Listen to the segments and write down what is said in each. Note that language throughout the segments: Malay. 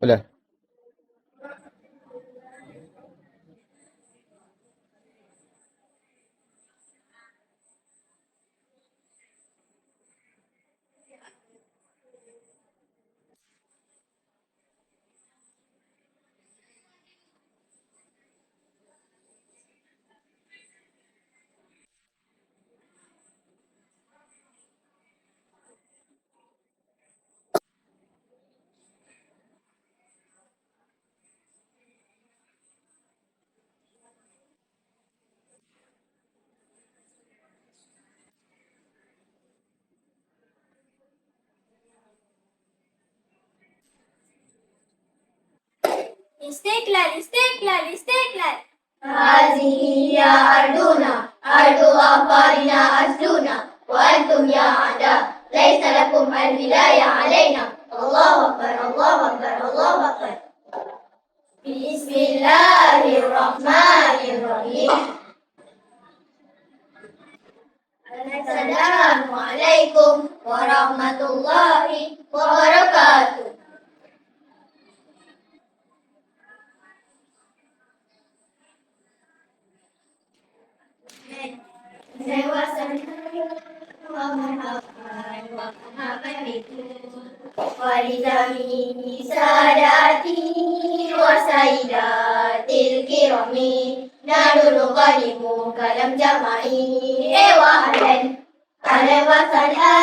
Olha, استقلال استقلال استقلال هذه هي أرضنا أرض أبارنا أسلنا وأنتم يا أعداء ليس لكم الولاية علينا الله أكبر الله أكبر الله أكبر بسم الله الرحمن الرحيم السلام عليكم ورحمة الله وبركاته عليكم ورحمة الله وبركاته ولجميع ساداتي وسيداتي الكرام نحن نقدم كلام جمعي وأهلا أهلا وسهلا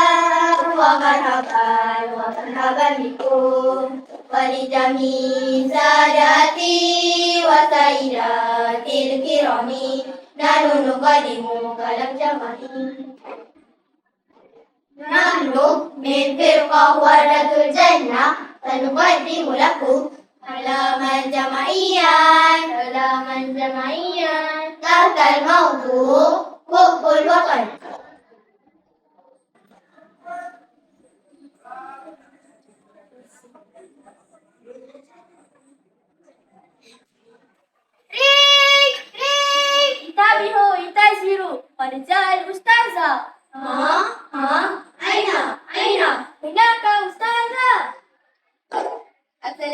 ومرحبا ومرحبا بكم ولجميع ساداتي وسيداتي الكرام نحن نقدم كلام جمعي نحن من فرقة وردة الجنة سنقدم لكم كلاما جمعيا كلاما جمعيا تحت الموضوع حب الوطن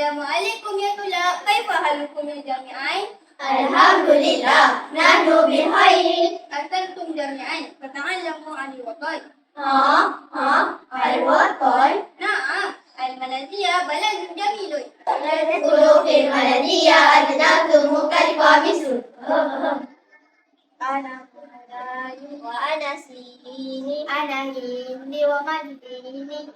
Assalamualaikum ya tula. Kaifa halukum ya jami'ain? Alhamdulillah. Nahnu bi khairin. Asaltum jami'ain? Fata'allamu ani wataj. Ha? Ha? Al wataj? Na'am. Al malaziya baladun jamilun. Nasulu fi malaziya adnatu mukalifa misul. Ana kuhadayu wa ana sihini. Ana hindi wa madini.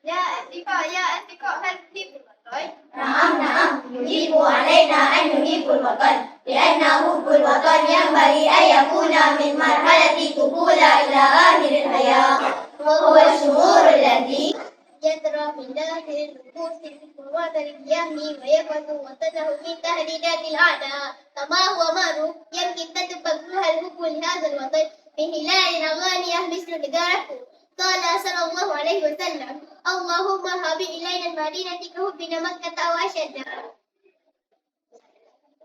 Ya, Atika, ya, Atika, hadithi. الوطن؟ نعم نعم. يجب علينا أن نحب الوطن لأن حب الوطن ينبغي أن يكون من مرحلة الطفولة إلى آخر الحياة وهو الشعور الذي يجرى من داخل النفوس الوطن يهني ويبعث وطنه من تهديدات الأعداء. كما هو معروف يمكن تتبقى الحب لهذا الوطن. من خلال أغاني مثل نجارته قال صلى الله عليه وسلم اللهم هب إلينا المدينة كحبنا مكة أو أشد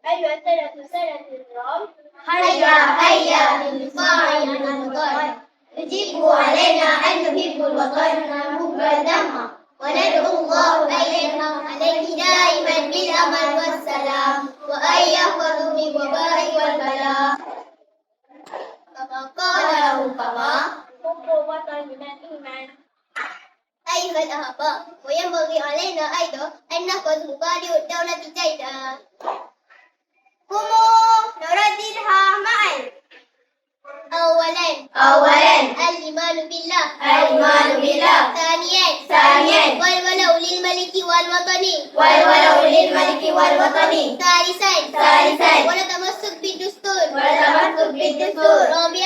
أيها السنة سنة الرب هيا هيا للصاع الوطن يجب علينا أن نحب الوطن حب الدم وندعو الله أن أيها الأحباب وينبغي علينا أيضا أن نحفظ مبادئ الدولة جيدا قوموا نرددها معا أولا أولا الإيمان بالله الإيمان بالله ثانيا ثانيا والولو للملك والوطن والولو للملك والوطن ثالثا ثالثا ونتمسك بالدستور والتمسك بالدستور رابعا رابعا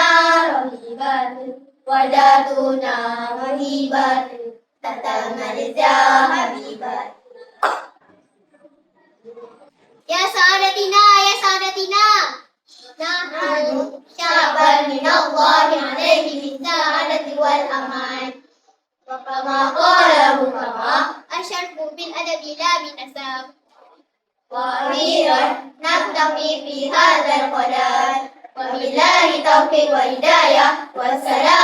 رهيبة وداتنا وهبات تتمل يا حبيبات يا سادتنا يا سادتنا. نحن شعبا من الله عليه بالسعادة والأمان. وكما قاله كما الشرف بالأدب لا بنسب وأخيرا نكتفي في هذا القدر. وبالله توفيق وهداية والسلام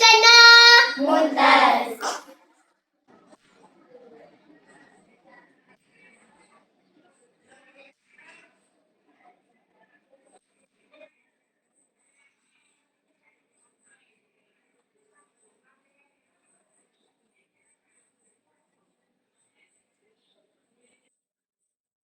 চাই না মন